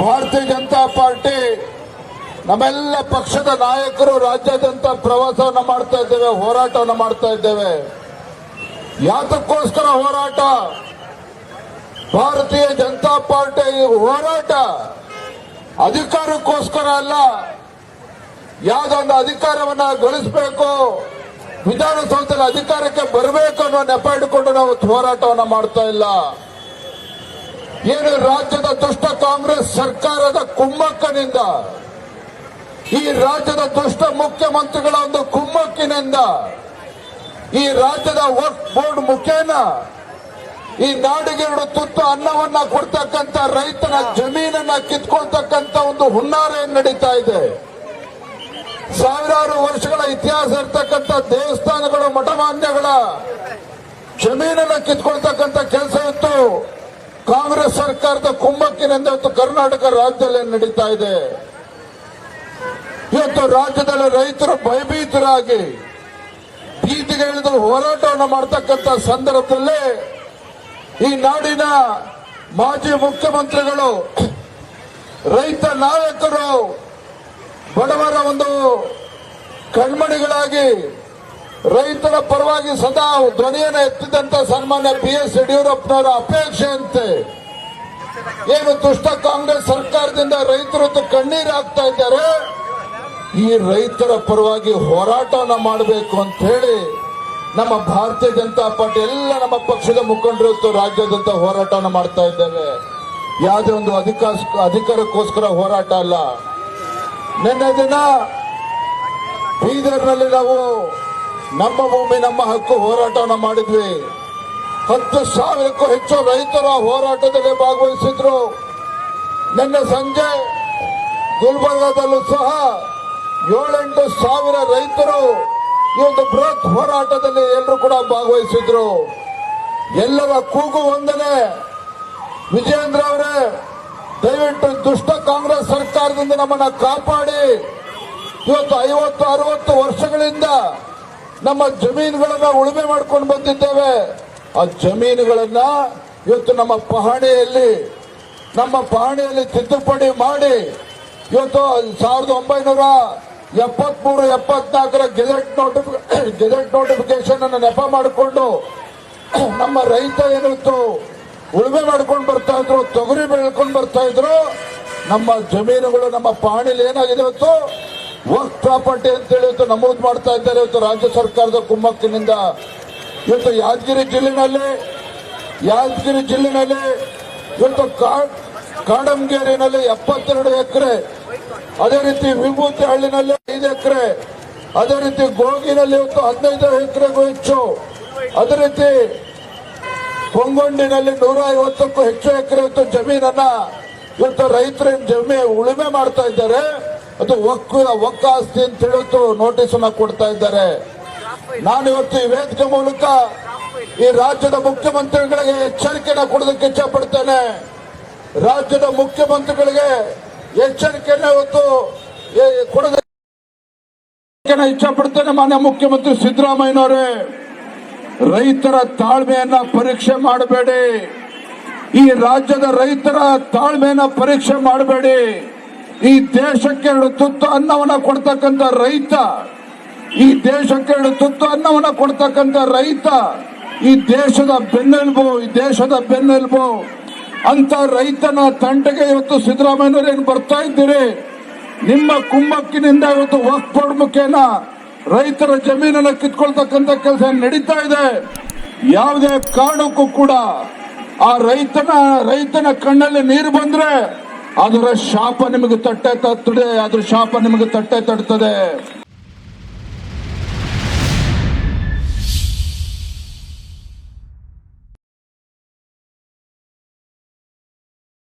ಭಾರತೀಯ ಜನತಾ ಪಾರ್ಟಿ, ನಮ್ಮೆಲ್ಲ ಪಕ್ಷದ ನಾಯಕರು ರಾಜ್ಯಾದ್ಯಂತ ಪ್ರವಾಸವನ್ನು ಮಾಡ್ತಾ ಇದ್ದೇವೆ, ಹೋರಾಟವನ್ನು ಮಾಡ್ತಾ ಇದ್ದೇವೆ. ಯಾತಕ್ಕೋಸ್ಕರ ಹೋರಾಟ? ಭಾರತೀಯ ಜನತಾ ಪಾರ್ಟಿ ಹೋರಾಟ ಅಧಿಕಾರಕ್ಕೋಸ್ಕರ ಅಲ್ಲ, ಯಾವುದೊಂದು ಅಧಿಕಾರವನ್ನ ಗಳಿಸಬೇಕು ವಿಧಾನಸೌಧದಲ್ಲಿ ಅಧಿಕಾರಕ್ಕೆ ಬರಬೇಕು ಅನ್ನೋ ನೆಪ ಇಟ್ಕೊಂಡು ನಾವು ಹೋರಾಟವನ್ನು ಮಾಡ್ತಾ ಇಲ್ಲ. ಏನು ರಾಜ್ಯದ ದುಷ್ಟ ಕಾಂಗ್ರೆಸ್ ಸರ್ಕಾರದ ಕುಮ್ಮಕ್ಕನಿಂದ, ಈ ರಾಜ್ಯದ ದುಷ್ಟ ಮುಖ್ಯಮಂತ್ರಿಗಳ ಒಂದು ಕುಮ್ಮಕ್ಕಿನಿಂದ, ಈ ರಾಜ್ಯದ ವಕ್ಫ್ ಬೋರ್ಡ್ ಮುಖೇನ, ಈ ನಾಡಿಗೆ ತುತ್ತು ಅನ್ನವನ್ನ ಕೊಡ್ತಕ್ಕಂತ ರೈತನ ಜಮೀನನ್ನ ಕಿತ್ಕೊಳ್ತಕ್ಕಂತ ಒಂದು ಹುನ್ನಾರ ನಡೀತಾ ಇದೆ? ಸಾವಿರಾರು ವರ್ಷಗಳ ಇತಿಹಾಸ ಇರ್ತಕ್ಕಂಥ ದೇವಸ್ಥಾನಗಳು, ಮಠಮಾನ್ಯಗಳ ಜಮೀನನ್ನ ಕಿತ್ಕೊಳ್ತಕ್ಕಂಥ ಕೆಲಸ ಇತ್ತು. ಕಾಂಗ್ರೆಸ್ ಸರ್ಕಾರದ ಕುಮ್ಮಕ್ಕಿನಿಂದ ಇವತ್ತು ಕರ್ನಾಟಕ ರಾಜ್ಯದಲ್ಲಿ ನಡೀತಾ ಇದೆ. ಇವತ್ತು ರಾಜ್ಯದಲ್ಲಿ ರೈತರು ಭಯಭೀತರಾಗಿ ಬೀದಿಗೆ ಇಳಿದು ಹೋರಾಟವನ್ನು ಮಾಡ್ತಕ್ಕಂಥ ಸಂದರ್ಭದಲ್ಲೇ ಈ ನಾಡಿನ ಮಾಜಿ ಮುಖ್ಯಮಂತ್ರಿಗಳು, ರೈತ ನಾಯಕರು ಬಡವರ ಒಂದು ಕಣ್ಮಣಿಗಳಾಗಿ ರೈತರ ಪರವಾಗಿ ಸದಾ ಧ್ವನಿಯನ್ನು ಎತ್ತಿದಂತ ಸನ್ಮಾನ್ಯ ಬಿ ಎಸ್ ಯಡಿಯೂರಪ್ಪನವರ ಅಪೇಕ್ಷೆಯಂತೆ ಏನು ದುಷ್ಟ ಕಾಂಗ್ರೆಸ್ ಸರ್ಕಾರದಿಂದ ರೈತರು ಇವತ್ತು ಕಣ್ಣೀರು ಹಾಕ್ತಾ ಇದ್ದಾರೆ? ಈ ರೈತರ ಪರವಾಗಿ ಹೋರಾಟವನ್ನು ಮಾಡಬೇಕು ಅಂತ ಹೇಳಿ ನಮ್ಮ ಭಾರತೀಯ ಜನತಾ ಪಾರ್ಟಿ ಎಲ್ಲ ನಮ್ಮ ಪಕ್ಷದ ಮುಖಂಡರು ರಾಜ್ಯದಂತ ಹೋರಾಟವನ್ನ ಮಾಡ್ತಾ ಇದ್ದೇವೆ. ಯಾವುದೇ ಒಂದು ಅಧಿಕಾರ ಅಧಿಕಾರಕ್ಕೋಸ್ಕರ ಹೋರಾಟ ಅಲ್ಲ. ನಿನ್ನೆ ದಿನ ಬೀದರ್ನಲ್ಲಿ ನಾವು ನಮ್ಮ ಭೂಮಿ, ನಮ್ಮ ಹಕ್ಕು ಹೋರಾಟವನ್ನು ಮಾಡಿದ್ವಿ. ಹತ್ತು ಸಾವಿರಕ್ಕೂ ಹೆಚ್ಚು ರೈತರ ಹೋರಾಟದಲ್ಲಿ ಭಾಗವಹಿಸಿದ್ರು. ನಿನ್ನೆ ಸಂಜೆ ಗುಲ್ಬರ್ಗಾದಲ್ಲೂ ಸಹ ಏಳೆಂಟು ಸಾವಿರ ರೈತರು ಈ ಒಂದು ಬೃಹತ್ ಹೋರಾಟದಲ್ಲಿ ಎಲ್ಲರೂ ಕೂಡ ಭಾಗವಹಿಸಿದ್ರು. ಎಲ್ಲರ ಕೂಗು ಒಂದನೆ. ವಿಜೇಂದ್ರ ಅವರೇ, ದಯವಿಟ್ಟು ದುಷ್ಟ ಕಾಂಗ್ರೆಸ್ ಸರ್ಕಾರದಿಂದ ನಮ್ಮನ್ನ ಕಾಪಾಡಿ. ಇವತ್ತು ಐವತ್ತು, ಅರವತ್ತು ವರ್ಷಗಳಿಂದ ನಮ್ಮ ಜಮೀನುಗಳನ್ನ ಉಳುಮೆ ಮಾಡ್ಕೊಂಡು ಬಂದಿದ್ದೇವೆ. ಆ ಜಮೀನುಗಳನ್ನ ಇವತ್ತು ನಮ್ಮ ಪಹಣಿಯಲ್ಲಿ ನಮ್ಮ ಪಹಣಿಯಲ್ಲಿ ತಿದ್ದುಪಡಿ ಮಾಡಿ ಇವತ್ತು ಸಾವಿರದ ಒಂಬೈನೂರ ಎಪ್ಪತ್ಮೂರು, ಎಪ್ಪತ್ನಾಲ್ಕರ ಗೆಜೆಟ್ ನೋಟಿಫಿ, ಗೆಜೆಟ್ ನೋಟಿಫಿಕೇಶನ್ ಅನ್ನು ನೆಪ ಮಾಡಿಕೊಂಡು ನಮ್ಮ ರೈತ ಏನಿತ್ತು, ಉಳುಮೆ ಮಾಡ್ಕೊಂಡು ಬರ್ತಾ ಇದ್ರು, ತೊಗರಿ ಬೆಳ್ಕೊಂಡು ಬರ್ತಾ ಇದ್ರು, ನಮ್ಮ ಜಮೀನುಗಳು ನಮ್ಮ ಪಾಣಿಲಿ ಏನಾಗಿದೆ ಇವತ್ತು? ವರ್ಕ್ ಪ್ರಾಪರ್ಟಿ ಅಂತೇಳಿ ಇವತ್ತು ನಮೂದು ಮಾಡ್ತಾ ಇದ್ದಾರೆ. ಇವತ್ತು ರಾಜ್ಯ ಸರ್ಕಾರದ ಕುಮ್ಮಕ್ಕಿನಿಂದ ಇವತ್ತು ಯಾದಗಿರಿ ಜಿಲ್ಲೆನಲ್ಲಿ ಯಾದಗಿರಿ ಜಿಲ್ಲೆನಲ್ಲಿ ಇವತ್ತು ಕಾಡಂಗೇರಿನಲ್ಲಿ ಎಪ್ಪತ್ತೆರಡು ಎಕರೆ, ಅದೇ ರೀತಿ ವಿಭೂತಿ ಹಳ್ಳಿನಲ್ಲಿ ಐದು ಎಕರೆ, ಅದೇ ರೀತಿ ಗೋಗಿನಲ್ಲಿ ಇವತ್ತು ಹದಿನೈದು ಎಕರೆಗೂ ಹೆಚ್ಚು, ಅದೇ ರೀತಿ ಕೊಂಗೊಂಡಿನಲ್ಲಿ ನೂರ ಐವತ್ತಕ್ಕೂ ಹೆಚ್ಚು ಎಕರೆ ಇವತ್ತು ಜಮೀನನ್ನ ಇವತ್ತು ರೈತರ ಜಮೀನು ಉಳುಮೆ ಮಾಡ್ತಾ ಇದ್ದಾರೆ. ಅದು ಒಕ್ಕಿನ ಒಕ್ಕ ಆಸ್ತಿ ಅಂತ ಹೇಳುತ್ತು ನೋಟಿಸ್ ಅನ್ನ ಕೊಡ್ತಾ ಇದ್ದಾರೆ. ನಾನು ಇವತ್ತು ಈ ವೇದಿಕೆ ಮೂಲಕ ಈ ರಾಜ್ಯದ ಮುಖ್ಯಮಂತ್ರಿಗಳಿಗೆ ಎಚ್ಚರಿಕೆನ ಕೊಡೋದಕ್ಕೆ ಇಚ್ಛಪಡ್ತೇನೆ. ರಾಜ್ಯದ ಮುಖ್ಯಮಂತ್ರಿಗಳಿಗೆ ಎಚ್ಚರಿಕೆನ ಇವತ್ತು ಕೊಡೋದಕ್ಕೆ ಇಚ್ಛಪಡ್ತೇನೆ ಮಾನ್ಯ ಮುಖ್ಯಮಂತ್ರಿ ಸಿದ್ದರಾಮಯ್ಯನವರೇ. ರೈತರ ತಾಳ್ಮೆಯನ್ನ ಪರೀಕ್ಷೆ ಮಾಡಬೇಡಿ. ಈ ರಾಜ್ಯದ ರೈತರ ತಾಳ್ಮೆಯನ್ನ ಪರೀಕ್ಷೆ ಮಾಡಬೇಡಿ. ಈ ದೇಶಕ್ಕೆ ಎರಡು ತುತ್ತು ಅನ್ನವನ್ನ ಕೊಡ್ತಕ್ಕಂಥ ರೈತ, ಈ ದೇಶಕ್ಕೆ ಎರಡು ತುತ್ತು ಅನ್ನವನ್ನ ಕೊಡ್ತಕ್ಕಂಥ ರೈತ, ಈ ದೇಶದ ಬೆನ್ನೆಲುಬು, ಈ ದೇಶದ ಬೆನ್ನೆಲುಬು. ಅಂತ ರೈತನ ತಂಟೆಗೆ ಇವತ್ತು ಸಿದ್ದರಾಮಯ್ಯನವರು ಏನು ಬರ್ತಾ ಇದ್ದೀರಿ? ನಿಮ್ಮ ಕುಂಭಕ್ಕಿನಿಂದ ಇವತ್ತು ವಕ್ಫ್ ಬೋರ್ಡ್ ಮುಖೇನ ರೈತರ ಜಮೀನನ್ನು ಕಿತ್ಕೊಳ್ತಕ್ಕಂಥ ಕೆಲಸ ನಡೀತಾ ಇದೆ. ಯಾವುದೇ ಕಾರಣಕ್ಕೂ ಕೂಡ ಆ ರೈತನ ರೈತನ ಕಣ್ಣಲ್ಲಿ ನೀರು ಬಂದ್ರೆ ಅದರ ಶಾಪ ನಿಮಗೆ ತಟ್ಟೆ ತಟ್ಟದೆ ಅದರ ಶಾಪ ನಿಮಗೆ ತಟ್ಟೆ ತಡ್ತದೆ.